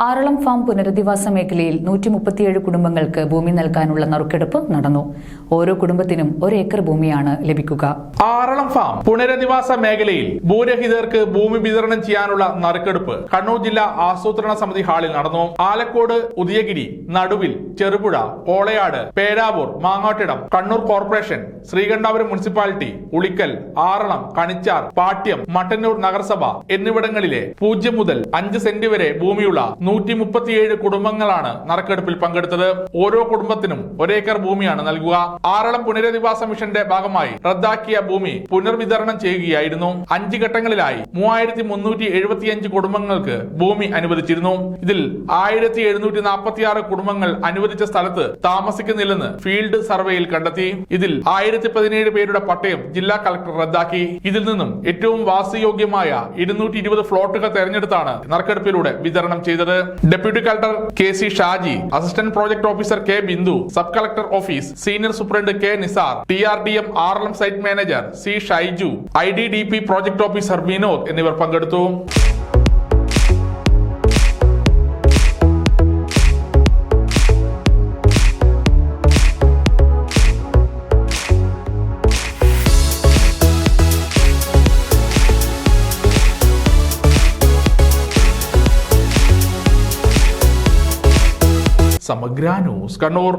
Aralam farm പുനരധിവാസ മേഖലയിൽ നൂറ്റി മുപ്പത്തിയേഴ് കുടുംബങ്ങൾക്ക് ഭൂമി നൽകാനുള്ള നറുക്കെടുപ്പ് നടന്നു. ഓരോ കുടുംബത്തിനും ഒരേക്കർ ഭൂമിയാണ് ലഭിക്കുക. ആറളം ഫാം പുനരധിവാസ മേഖലയിൽ ഭൂരഹിതർക്ക് ഭൂമി വിതരണം ചെയ്യാനുള്ള നറുക്കെടുപ്പ് കണ്ണൂർ ജില്ലാ ആസൂത്രണ സമിതി ഹാളിൽ നടന്നു. ആലക്കോട് ഉദയഗിരി നടുവിൽ ചെറുപുഴ കോളയാട് പേരാവൂർ മാങ്ങാട്ടിടം കണ്ണൂർ കോർപ്പറേഷൻ ശ്രീകണ്ഠാപുരം മുനിസിപ്പാലിറ്റി ഉളിക്കൽ ആറളം കണിച്ചാർ പാട്യം മട്ടന്നൂർ നഗരസഭ എന്നിവിടങ്ങളിലെ പൂജ്യം മുതൽ അഞ്ച് സെന്റ് വരെ ഭൂമിയുള്ള നൂറ്റി മുപ്പത്തിയേഴ് കുടുംബങ്ങളാണ് നറുക്കെടുപ്പിൽ പങ്കെടുത്തത്. ഓരോ കുടുംബത്തിനും ഒരേക്കർ ഭൂമിയാണ് നൽകുക. ആറളം പുനരധിവാസ മിഷന്റെ ഭാഗമായി റദ്ദാക്കിയ ഭൂമി പുനർവിതരണം ചെയ്യുകയായിരുന്നു. അഞ്ച് ഘട്ടങ്ങളിലായി മൂവായിരത്തി മുന്നൂറ്റി എഴുപത്തിയഞ്ച് കുടുംബങ്ങൾക്ക് ഭൂമി അനുവദിച്ചിരുന്നു. ഇതിൽ ആയിരത്തി എഴുന്നൂറ്റി നാൽപ്പത്തി ആറ് കുടുംബങ്ങൾ അനുവദിച്ച സ്ഥലത്ത് താമസിക്കുന്നില്ലെന്ന് ഫീൽഡ് സർവേയിൽ കണ്ടെത്തി. ഇതിൽ ആയിരത്തി പതിനേഴ് പേരുടെ പട്ടയം ജില്ലാ കളക്ടർ റദ്ദാക്കി. ഇതിൽ നിന്നും ഏറ്റവും വാസയോഗ്യമായ ഇരുന്നൂറ്റി ഇരുപത് ഫ്ലോട്ടുകൾ തെരഞ്ഞെടുത്താണ് നറുക്കെടുപ്പിലൂടെ വിതരണം ചെയ്തത്. Deputy collector K C Shaji assistant project officer K Bindu sub collector office senior superintendent K Nisar T R D M R M site manager C Shaiju I D D P project officer Vinod എന്നിവർ പങ്കെടുത്തു. സമഗ്ര news Kannur